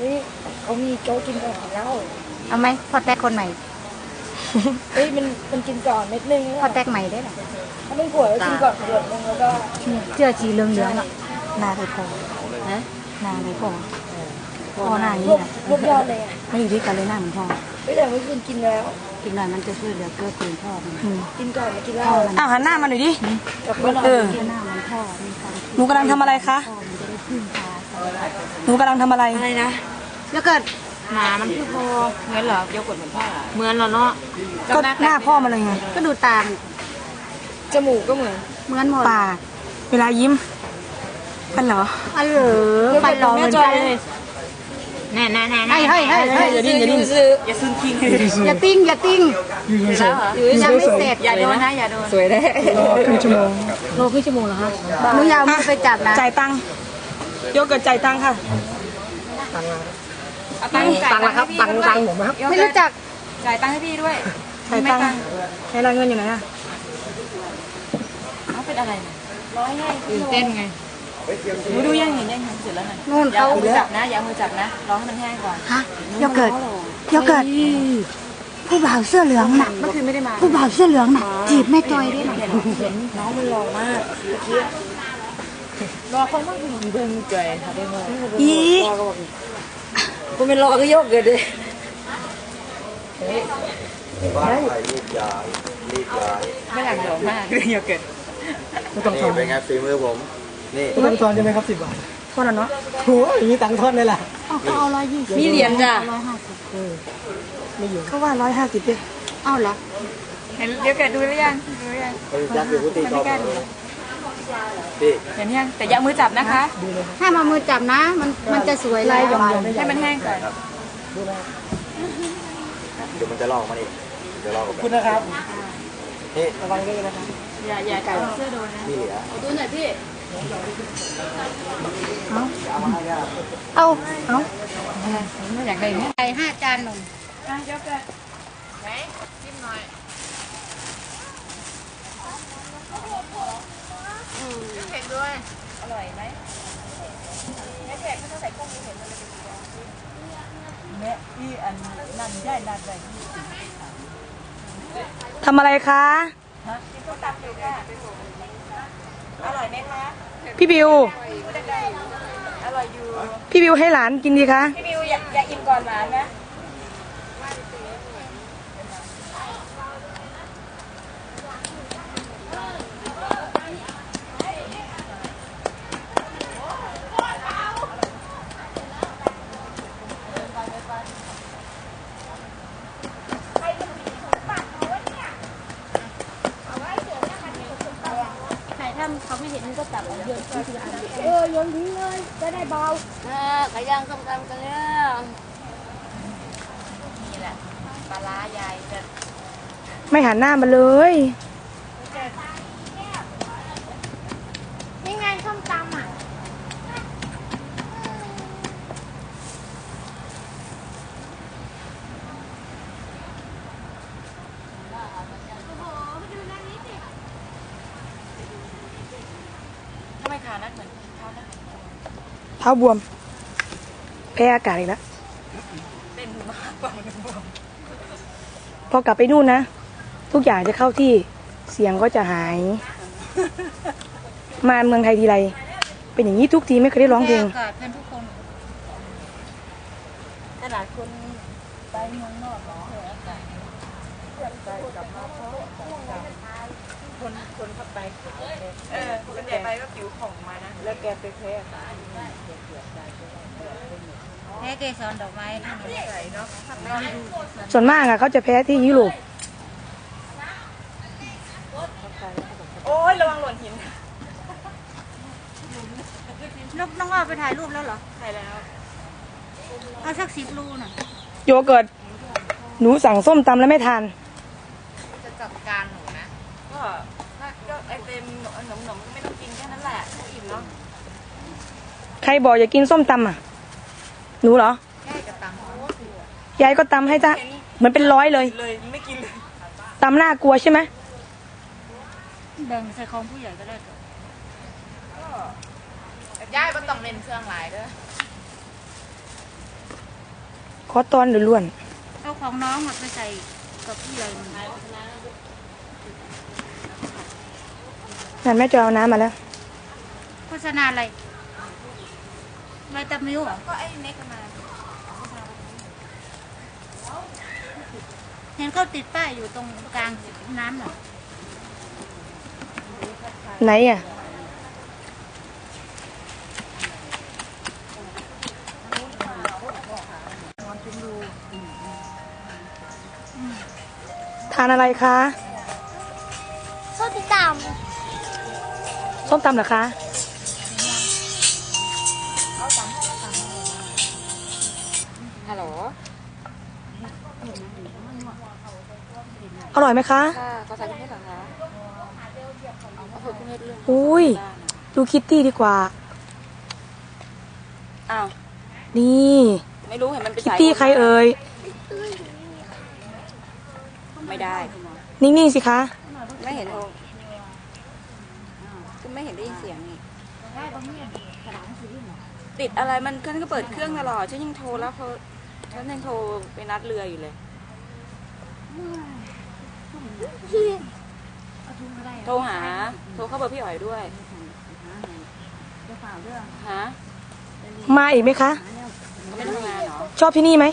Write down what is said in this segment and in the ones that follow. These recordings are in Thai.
เฮ้ยเขามีโจ๊กกินก่อนแล้วเอาไหมพอแตกคนใหม่ เฮ้ยมันมันกินก่อนเม็ดนึงพอแตกใหม่ได้หรอถ้าเป็นขวดก็กินก่อนขวดนึงแล้วก็เนี่ยเจือจีเหลืองเหลืองๆอะหนาเลยพอฮะหนาเลยพอพอหน้าอย่างรวนี้บนะรวบยอดเลยอะไม่อยู่ด้วยกันเลยหน้าเหมือนพ่อเฮ้ยแต่เมื่อคืนกินแล้วอีกหน่อยมันจะช่วยเหลือเกื้อกูลพ่อมันอืมกินก่อนมากินเหล้าพ่อมันอ้าวหันหน้ามาหน่อยดิกับเมื่อเออหน้าเหมันพ่อมีความคิดหนูกำลังทำอะไรคะพ่อมันจะได้พึ่งพาหนูกำลังทำอะไรอะไรนะ แล้วเกิดหนามันคือพอเหมือนเหรอโยกดเหมือนพ่อเหรอเหมือนเหรอเนาะก็หน้าพ่อมาเลยไงก็ดูตามจมูกก็เหมือน เหมือนหมดปากเวลายิ้มกันเหรออ๋อเหรอฟันหล่อเหมือนกันแน่แน่แน่เฮ้ยเฮ้ยเฮ้ยเฮ้ยอย่าดิ้นอย่าดิ้นซื้ออย่าซึนคิงอย่าติ้งอย่าติ้งแล้วเหรอยังไม่เสร็จอย่าโดนนะอย่าโดนสวยได้รอครึ่งชั่วโมงโลครึ่งชั่วโมงเหรอคะหนูอยาวมือไปจับนะจ่ายตังค์โยเกิร์ตจ่ายตังค์ค่ะ เอาตังค์จ่ายตังค์ครับตังค์ตังค์ผมไม่รู้จักจ่ายตังค์ให้พี่ด้วยจ่ายตังค์ไหนละเงินอยู่ไหนอะเขาเป็นอะไรนะร้อยให้ตื่นเต้นไงหนูดูยังเห็นยังเห็นเสร็จแล้วไงนู่นอย่าเขาเอามือจับนะอย่าเอามือจับนะรอให้มันแห้งก่อนฮะโยเกิร์ตโยเกิร์ตผู้บ่าวเสื้อเหลืองน่ะเมื่อคืนไม่ได้มาผู้บ่าวเสื้อเหลืองน่ะจีบแม่จอยด้วยน่ะเห็นเห็นน้องมันหล่อมากเมื่อกี้รอคนมากถึงเบิ่งเกยค่ะได้ไหมอี กูเป็นรอก็โยกเกิดเลยไม่อยากหล่อมากเลยอย่าเกิดไม่ต้องทนี่เป็นไงฝีมือผม นี่ำต้องทอนใช่ไหมครับสิบบาททอนอะเนาะโอ้ยมีตังค์ทอนเลยล่ะเอาเขาเอาร้อยยี่สิบมีเหรียญจ้ะร้อยห้าสิบไม่อยู่เขาว่าร้อยห้าสิบดิเอาเหรอเห็นเดี๋ยวเกิดดูหรือยังดูหรือยังเขาจักอยู่พุทธิยังชอไม่ บกล้าดูพี่เห็นยังแต่อย่าเอามือจับนะคะ ถ้ามามือจับนะ มันมันจะสวยลายหยองให้มันแห้งก่อนเดี๋ยวมันจะลอกมาอีกเดี๋ยวลอกกับคุณนะครับนี่ระวังด้วยนะครับอย่าอย่าไก่เสื้อโดนนะนี่เหลือดูหน่อยพี่เอาเอาไม่อยากได้เนี่ยใส่ห้าจานหนุ่มอะยกเลยไหนจิ้มหน่อย เผ็ดด้วย อร่อยไหมไม่เผ็ดไม่ต้องใส่กุ้งมีเผ็ดมันเลยเนี่ยที่อันนั่นใหญ่นั่นใหญ่ทำอะไรคะ กินต้มตำอยู่ค่ะอร่อยไหมคะ พี่บิว อร่อยอยู่ พี่บิวให้หลานกินดีคะ พี่บิวอย่าอย่าอิ่มก่อนหวานนะ ถ้าเขาไม่เห็นมันก็จับเยอะทีละอันเออโยนทิ้งเลยจะได้เบาเออไก่ย่างส้มตำกันเนี่ยนี่แหละปลาร้ายายจะไม่หันหน้ามาเลย นี่ไงส้มตำอะ ทำไมขานักเหมือนเท้านัก เท้าบวม แพ้อากาศอีกแล้วเต้นมากกว่าบวมพอกลับไปนู่นนะ ทุกอย่างจะเข้าที่เสียงก็จะหาย มาเมืองไทยทีไร เป็นอย่างนี้ทุกทีไม่เคยได้ร้องเพลงอากาศเป็นทุกคนขนาดคนไปเมืองนอกเนาะอากาศไปกลับมาเพราะคนคนเข้าไปเออคนใหญ่ไปก็ผิวของมานะ แล้วแกไปแพ้อากาศ พ้เกสรดอกไม้ที่นี่ใส่เนาะส่วนมากอะเขาจะแพ้ที่ยุโรปโอ้ยระวังหล่นหินนกน้องอ้อไปถ่ายรูปแล้วเหรอใช่แล้วเอาสักสิบรูหน่อยโยเกิร์ตหนูสั่งส้มตำแล้วไม่ทานจะจัดการหนูนะก็ถ้าก็ไอเต็มหนมหนมๆก็ไม่ต้องกินแค่นั้นแหละก็อิ่มเนาะใครบอกอยากกินส้มตำอะ หนูเหรอแค่กับตังค์ยายก็ตำให้จ้ะเหมือนเป็นร้อยเลย เลยไม่กินเลยตำน่ากลัวใช่ไหมแบ่งใส่ของผู้ใหญ่ก็ได้เถอะย่ายก็ต้องเล่นเครื่องหลายเด้อคอตอนหรือล้วนเอาของน้องมาไปใส่กับพี่เลยนั่นแม่จอยเอาน้ำมาแล้ว โฆษณาอะไร ไวตามิวเหรอก็ไอ้เน็กมาเห็นเขาติดป้ายอยู่ตรงกลางน้ำเหรอไหนอะทานอะไรคะ ส้มตส้มตำเหรอคะ อร่อยไหมคะ ค่ะขอใส่คุณเม็ดเหรอคะเอาเผื่อคุณเม็ดเรื่องอุ้ย ดูคิตตี้ดีกว่า อ้าว นี่ ไม่รู้เห็นมันไปคิตสายตี้ใครเอ่ย ไม่ได้ นิ่งๆสิคะ ไม่เห็นโทรก็ไม่เห็นได้ยินเสียงนี่ติดอะไรมันก็เปิดเครื่องตลอดฉันยังโทรแล้วเขาฉันยังโทรไปนัดเรืออยู่เลย โทรหา โทร เข้าเบอร์พี่อ๋อยด้วยฮะมาอีกไหมคะ เขาไม่ได้ทำงานเหรอชอบที่นี่ไหม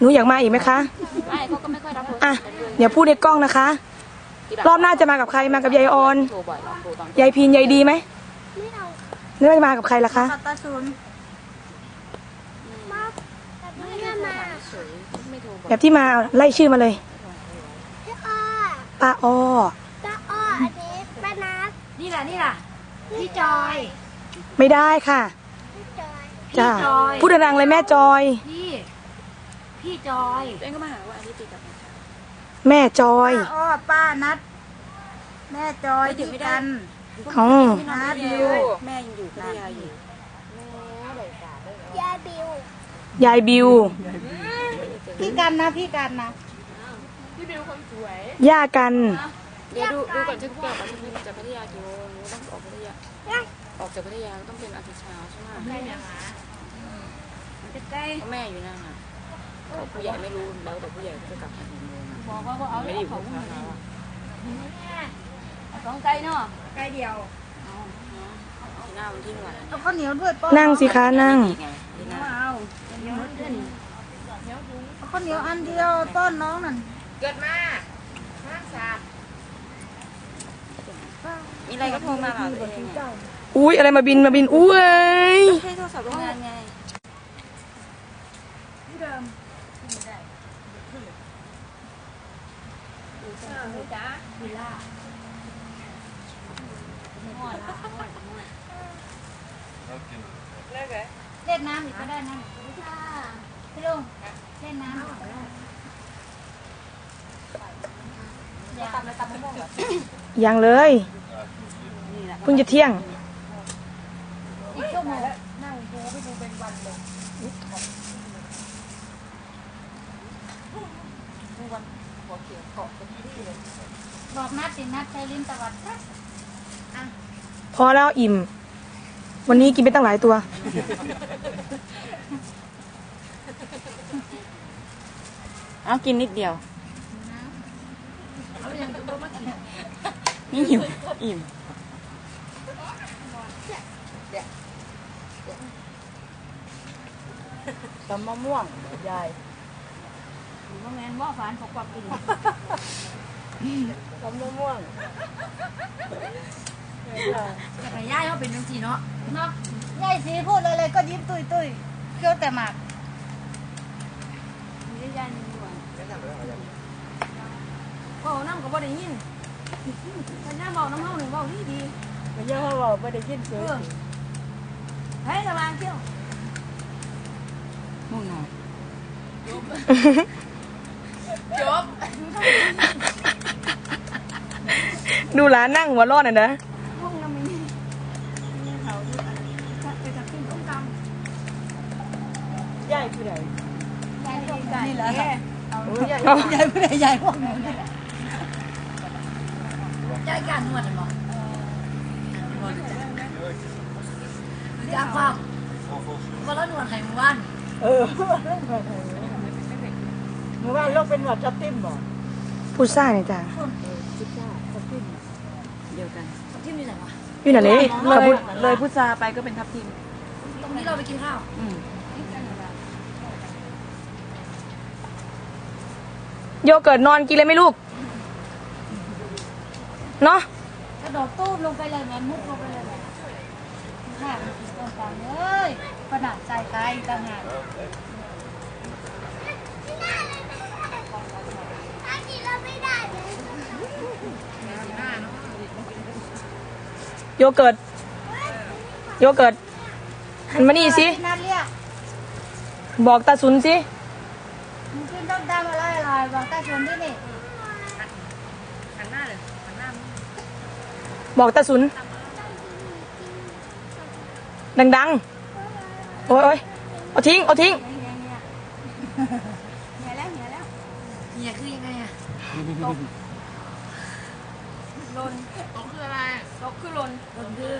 หนูอยากมาอีกไหมคะ ไม่เขาก็ไม่ค่อยรับโทรศัอะ พท์กันด้วยเดี๋ยวพูดในกล้องนะคะรอบหน้าจะมากับใครมากับยายออน โทรบ่อยลองโทรตอนยายพินยายดีไหมไม่เอาไม่มากับใครล่ะคะำตาศูนย์ไม่โทรบอกแบบที่มาไล่ชื่อมาเลย พี่อ้อป้าอ้อป้าอ้ออันนี้ป้านัท นี่แห ละนี่แหละพี่จอย ไม่ได้ค่ะพี่จอยจ้าจอย พูดดังๆเลยแม่จอย พี่ พี่จอยตัวเองก็มาหาว่าอาทิตย์ตีกับแม่จอย ป้าอ้อป้านัด แม่จอยพี่กันอ๋อน้าบิวแม่ยังอยู่พัทยาอยู่ยายบิวยายบิว พี่กันนะพี่กันนะย่ากัน เดี๋ยวดูดูก่อนฉันเกี่ยวกับฉันมาจากพัทยากี่โมงต้องออกพัทยาออกจากพัทยาต้องเป็นอาทิตย์เช้าใช่ไหมใกล้เพราะใกล้แม่อยู่นั่นน่ะผู้ใหญ่ไม่รู้แล้วแต่ผู้ใหญ่จะกลับมากี่โมงบอกว่าเอาไม่ได้อยู่พัทยาแล้วสองไก่เนาะไก่เดียวที่หน้าวันที่หนึ่งเอาข้าวเหนียวด้วยป้อนั่งสิคะนั่งไงที่หน้าเข้าวเหนียวอันเดียวต้อนน้องนั่นเกิดมี อะไรก็โทรมาเหรอตัวเองอุ้ยอะไรมาบินมาบินอุ้ยใช้โทรศัพท์โรงงานไง เล่นน้ำอีกก็ได้นะพี่ลุงเล่นน้ำอีกก็ได้อย่ายังเลยเพิ่งจะเที่ยง อีกชั่วโมงนั่งดูไปดูเป็นวันเลยบอกนัดสินัดใช้ลิ้นตวัดซะพอแล้วอิ่ม วันนี้กินไปตั้งหลายตัว เอากินนิดเดียว นี่หิวอิ่ม ตำมะม่วงยายว่าแมนว่าฝานปกปักกินตำมะม่วงแต่ไปย่ายเขาเป็นจังสีเนาะเนาะย่ายสีพูดอะไรก็ยิ้มตุยตุยเคี้ยวแต่หมากมีย่ายนี่ด้วยก็น้ำก็บ่ได้ยินมันย่าบอกน้ำเฮาหนึ่งบอกดีดีมันยังว่าบอกไม่ได้ยินเสียงเฮ้ยระวังเที่ยว ม่วงนอนดูร้านนั่งหัวรอดน่ะนะยายคือไหนนี่แหละยายยายผู้ใดยายพวกหนูนี่แหละยายการนวดเหรอจากฟังว่าแล้วนวดไขมัน เออหรือว่าโรคเป็นหวัดจะติ้มบ่พูดซ่าเนี่ยจ้ะที่มีไหนวะอยู่ไหนเลยเลกับยพูดเลยพุทราไปก็เป็นทับทิม ตรงนี้เราไปกินข้าวโยเกิร์ตนอนกินเลยไหมลูก เนาะกระโดดตู้มลงไปเลยแม่มุกลงไปเลยแม่ค่ะต้นตาลเลย ขนาดใจไกลต่างหากอันนี้เราไม่ได้เลยโยเกิร์ตโยเกิร์ตหันมานี่สิ นั่นเรียกบอกตาสุนสิมึงกินต้มตำอะไรอะไรบอกตาชวนที่นี่บอกตาสุน ดังๆ โอ้ยโอ้ยเอาทิ้ง เอาทิ้ง เหียแล้วเหียแล้วเหียคือยังไงอะลนตกคืออะไรตกคือลนลนคือ